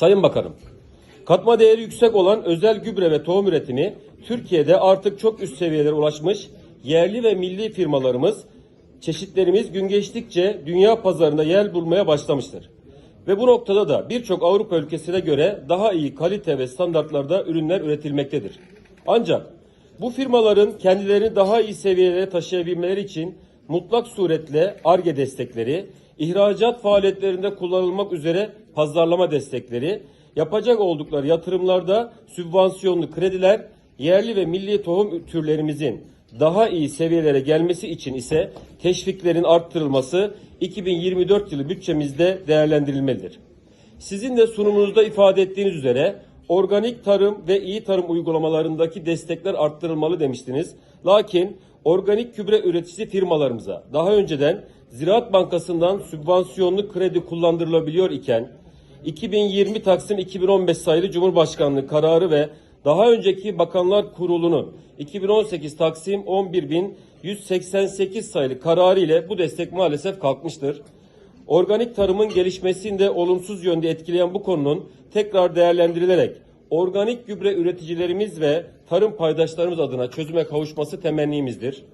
Sayın Bakanım, katma değeri yüksek olan özel gübre ve tohum üretimi Türkiye'de artık çok üst seviyelere ulaşmış yerli ve milli firmalarımız, çeşitlerimiz gün geçtikçe dünya pazarında yer bulmaya başlamıştır. Ve bu noktada da birçok Avrupa ülkesine göre daha iyi kalite ve standartlarda ürünler üretilmektedir. Ancak bu firmaların kendilerini daha iyi seviyelere taşıyabilmeleri için mutlak suretle ARGE destekleri, ihracat faaliyetlerinde kullanılmak üzere pazarlama destekleri, yapacak oldukları yatırımlarda sübvansiyonlu krediler, yerli ve milli tohum türlerimizin daha iyi seviyelere gelmesi için ise teşviklerin arttırılması 2024 yılı bütçemizde değerlendirilmelidir. Sizin de sunumunuzda ifade ettiğiniz üzere organik tarım ve iyi tarım uygulamalarındaki destekler arttırılmalı demiştiniz. Lakin organik gübre üreticisi firmalarımıza daha önceden Ziraat Bankası'ndan sübvansiyonlu kredi kullandırılabiliyor iken 2020 Taksim 2015 sayılı Cumhurbaşkanlığı kararı ve daha önceki Bakanlar Kurulu'nun 2018 Taksim 111.188 sayılı kararı ile bu destek maalesef kalkmıştır. Organik tarımın gelişmesini de olumsuz yönde etkileyen bu konunun tekrar değerlendirilerek organik gübre üreticilerimiz ve tarım paydaşlarımız adına çözüme kavuşması temennimizdir.